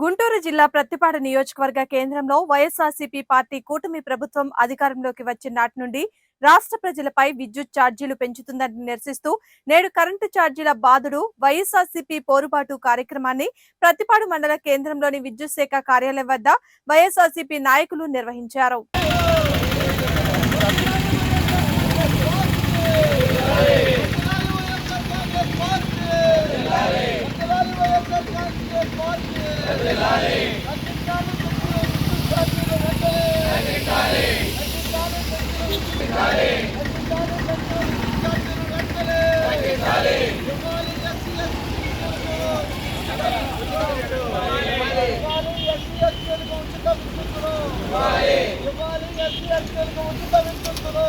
గుంటూరు జిల్లా ప్రత్తిపాడు నియోజకవర్గ కేంద్రంలో వైఎస్ఆర్సీపీ పార్టీ కూటమి ప్రభుత్వం అధికారంలోకి వచ్చిన నాటి నుండి రాష్ట్ర ప్రజలపై విద్యుత్ ఛార్జీలు పెంచుతుందని నిరసిస్తూ నేడు కరెంటు ఛార్జీల బాధుడు వైఎస్ఆర్సీపీ పోరుబాటు కార్యక్రమాన్ని ప్రతిపాడు మండల కేంద్రంలోని విద్యుత్ శాఖ కార్యాలయం వద్ద వైఎస్ఆర్సీపీ నాయకులు నిర్వహించారు. ఇవ్వాలి ఎస్సీ ఎస్టీలకు ఉచిత విద్యుత్తులు